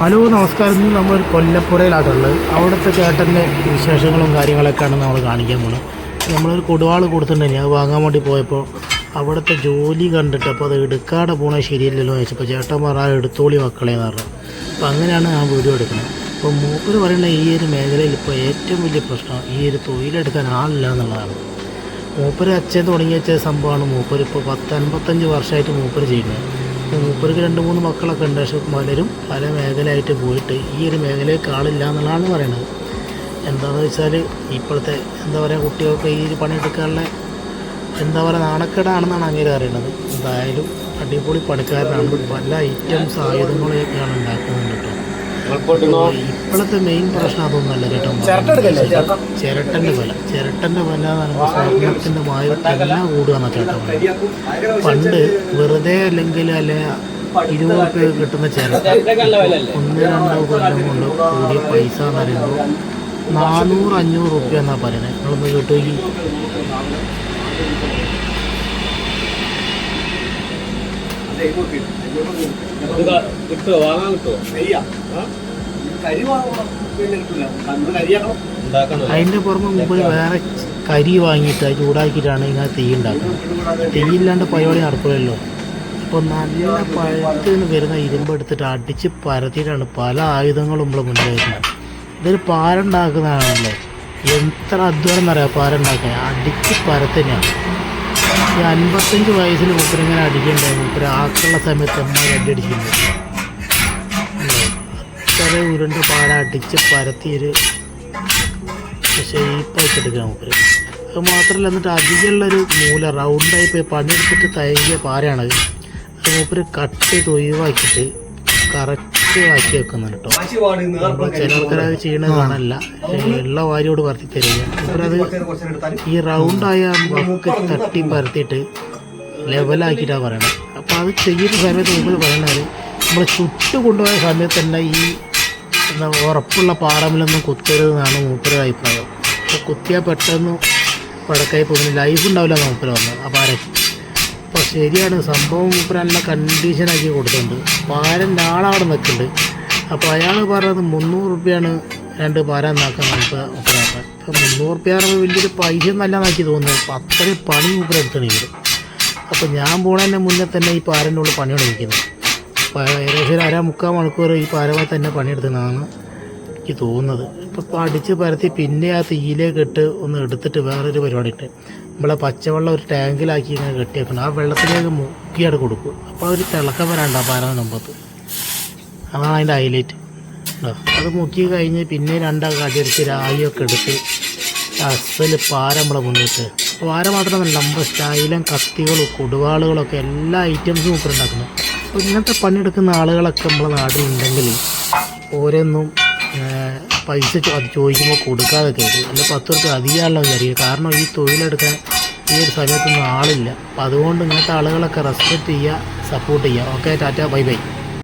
Hello നമസ്കാരം. നമ്മൾ കൊല്ലപ്പുറയിലാട്ടുള്ളത് അവിടുത്തെ ചേട്ടന്റെ വിശേഷങ്ങളും കാര്യങ്ങളൊക്കെയാണ് നമ്മൾ കാണിക്കാൻ പോകുന്നത് നമ്മളൊരു കൊടുവാൾ കൊടുത്തിട്ടുണ്ടെങ്കിൽ അത് വാങ്ങാൻ വേണ്ടി പോയപ്പോൾ അവിടുത്തെ ജോലി കണ്ടിട്ട് അപ്പോൾ അത് എടുക്കാതെ പോണേ ശരിയല്ലല്ലോ ചോദിച്ചപ്പോൾ ചേട്ടൻ പറഞ്ഞാൽ "ആ എടുത്തോളി മക്കളെ എന്ന് പറഞ്ഞു. അപ്പോൾ അങ്ങനെയാണ് ആ വീഡിയോ എടുക്കുന്നത്. അപ്പോൾ മൂപ്പര് പറയുന്ന ഈ ഒരു മേഖലയിൽ ഇപ്പോൾ ഏറ്റവും വലിയ പ്രശ്നം ഈ ഒരു തൊഴിലെടുക്കാൻ ആളില്ല എന്നുള്ളതാണ്. മൂപ്പര് അച്ഛൻ തുടങ്ങി വെച്ച സംഭവമാണ് മൂപ്പര് ഇപ്പോൾ പത്ത് അൻപത്തഞ്ച് വർഷമായിട്ട് മൂപ്പര് ചെയ്യുന്നത്. മൂപ്പർക്ക് രണ്ട് മൂന്ന് മക്കളൊക്കെ ഉണ്ട്. പക്ഷെ പലരും പല മേഖലയായിട്ട് പോയിട്ട് ഈ ഒരു മേഖലയിൽ ആളില്ല എന്നുള്ളതാണ് പറയുന്നത് എന്താണെന്ന് വെച്ചാൽ ഇപ്പോഴത്തെ എന്താ പറയുക കുട്ടികൾക്ക് ഈ പണിയെടുക്കാനുള്ള എന്താ പറയുക നാണക്കേടാണെന്നാണ് അങ്ങനെ അറിയുന്നത് എന്തായാലും അടിപൊളി പണിക്കാരനാണ്. പല ഐറ്റംസ് ആയുധങ്ങളൊക്കെയാണ് ഉണ്ടാക്കുന്നുണ്ട് കേട്ടോ. ഇപ്പോഴത്തെ മെയിൻ പ്രശ്നം അതൊന്നുമല്ല കേട്ടോ. ചിരട്ടന്റെ വില. ചിരട്ടന്റെ വില സ്വർണത്തിന്റെ പറയുമ്പോൾ കൂടുക എന്നാ എല്ലാം കൂടുകയെന്നാണ് ചേട്ടാ പറയുന്നത്. പണ്ട് വെറുതെ അല്ലെങ്കിൽ അല്ലെ ഇരുപത് രൂപ കിട്ടുന്ന ചിരട്ട ഒന്ന് രണ്ടോ കൊല്ലം കൊണ്ട് കൂടിയ പൈസ എന്ന് പറയുമ്പോൾ നാനൂറ് അഞ്ഞൂറ് റുപ്യ എന്നാണ് പറയുന്നത്. നിങ്ങളൊന്ന് ഇത് കിട്ടുമോ വാങ്ങാൻ കിട്ടുമോ കരി വാങ്ങണം. പിന്നെ കിട്ടില്ല കണ്ണ് കരിയാക്കണം ഉണ്ടാക്കണം അതിന്റെ പുറമെ മുമ്പ് വേറെ കരി വാങ്ങിയിട്ട് ചൂടാക്കിയിട്ടാണ് ഇങ്ങനെ തീ ഉണ്ടാക്കുന്നത് തീയില്ലാണ്ട് പരിപാടി നടക്കില്ലല്ലോ അപ്പോൾ നല്ല പഴത്തിൽ നിന്ന് വരുന്ന ഇരുമ്പ് എടുത്തിട്ട് അടിച്ച് പരത്തിയിട്ടാണ് പല ആയുധങ്ങളും നമ്മൾ മുന്നിൽ വരുന്നത് ഇതൊരു പാലുണ്ടാക്കുന്നതാണല്ലോ എത്ര അധ്വാനം എന്നറിയാം? പാലുണ്ടാക്കാൻ അടിച്ച് പരത്തന്നെയാണ് ഈ അൻപത്തഞ്ച് വയസ്സിൽ മൂപ്പരിങ്ങനെ അടിക്കേണ്ടായിരുന്നു. മൂപ്പര് ആക്കുള്ള സമയത്ത് അമ്മ അടി അടിക്കുന്നത് അത്ര ഉരുണ്ട് പാല അടിച്ച് പരത്തിയൊരു ഷേപ്പായിട്ട് എടുക്കുക മൂപ്പര്. അത് മാത്രമല്ല എന്നിട്ട് അധികമുള്ളൊരു മൂല റൗണ്ടായി പോയി പണിയെടുത്തിട്ട് തയ്യ പാരയാണത്. അത് മൂപ്പര് കട്ട് ചെയ്ത് ഒഴിവാക്കിയിട്ട് കറക്റ്റ് ആക്കി വെക്കുന്നുണ്ട് കേട്ടോ ചില ആൾക്കാരത് ചെയ്യണത് കാണല്ല ഉള്ള വാരിയോട് പരത്തി തരിക മൂപ്പരത് ഈ റൗണ്ടായ വക്ക് തട്ടി പരത്തിയിട്ട് ലെവലാക്കിയിട്ടാണ് പറയണത് അപ്പോൾ അത് ചെയ്യുന്ന സമയത്ത് മുമ്പിൽ പറയണത് നമ്മൾ ചുട്ടു കൊണ്ടുപോയ സമയത്ത് തന്നെ ഈ എന്താ ഉറപ്പുള്ള പാറമ്പിലൊന്നും കുത്തരുതെന്നാണ് മൂപ്പരുടെ അഭിപ്രായം. അപ്പോൾ കുത്തിയാൽ പെട്ടെന്ന് പടക്കായി പോകുന്ന ലൈഫ് ഉണ്ടാവില്ല മൂപ്പര് പറഞ്ഞത്. ആ പാരയ്ക്ക് അപ്പോൾ ശരിയാണ്. സംഭവം ഇപ്പം നല്ല കണ്ടീഷനാക്കി കൊടുത്തിട്ടുണ്ട്. പാരൻ ആളവിടെ നിൽക്കുന്നുണ്ട്. അപ്പോൾ അയാൾ പറഞ്ഞത് മുന്നൂറ് റുപ്യാണ് രണ്ട് പാരാൻ നാക്കാൻ നമുക്ക് ഉപ്പരാക്കാൻ അപ്പോൾ മുന്നൂറ് റുപ്യ വലിയൊരു പൈസ നല്ല നാക്കി തോന്നുന്നു. അപ്പോൾ അത്രയും പണി മൂപ്പർ ഇവർ അപ്പോൾ ഞാൻ പോണതിന്റെ മുന്നേ തന്നെ ഈ പാരന്റെ ഉള്ളിൽ പണിയോട് നിൽക്കുന്നത് അപ്പോൾ ഏകദേശം ഒരു അര മുക്കാൽ മണിക്കൂർ ഈ പാരമായി തന്നെ പണിയെടുത്തതാണ് എനിക്ക് തോന്നുന്നത്. ഇപ്പോൾ അടിച്ച് പരത്തി പിന്നെ ആ തീയിലേക്ക് ഇട്ട് ഒന്ന് എടുത്തിട്ട് വേറൊരു പരിപാടി ഇട്ട് നമ്മളെ പച്ചവെള്ളം ഒരു ടാങ്കിലാക്കി ഇങ്ങനെ കെട്ടിയേക്കണം ആ വെള്ളത്തിലേക്ക് മുക്കിയായിട്ട് കൊടുക്കും. അപ്പോൾ ഒരു തിളക്കം വരാണ്ട് പാര മുമ്പത്ത് അതാണ് അതിന്റെ ഹൈലൈറ്റ് അത് മുക്കി കഴിഞ്ഞ് പിന്നെ രണ്ടാൾ അടിയടിച്ച് രായൊക്കെ എടുത്ത് അസൽ പാര നമ്മളെ മുന്നിട്ട്. പാര മാത്രമല്ല നമ്മുടെ സ്റ്റൈലും കത്തികളും കൊടുവാളുകളൊക്കെ എല്ലാ ഐറ്റംസും മൂപ്പർ ഉണ്ടാക്കുന്നത് അപ്പോൾ ഇങ്ങനത്തെ പണിയെടുക്കുന്ന ആളുകളൊക്കെ നമ്മളെ നാട്ടിലുണ്ടെങ്കിൽ ഓരോന്നും പൈസ അത് ചോദിക്കുമ്പോൾ കൊടുക്കാതെ കയറി അല്ല പത്ത് റുപ്യ അധികമാണല്ലോ വിചാരിക്കുക കാരണം ഈ തൊഴിലെടുക്കാൻ ഈ ഒരു സമയത്തൊന്നും ആളില്ല. അപ്പം അതുകൊണ്ട് ഇങ്ങനത്തെ ആളുകളൊക്കെ റെസ്പെക്റ്റ് ചെയ്യുക സപ്പോർട്ട് ചെയ്യുക. Okay tata bye bye.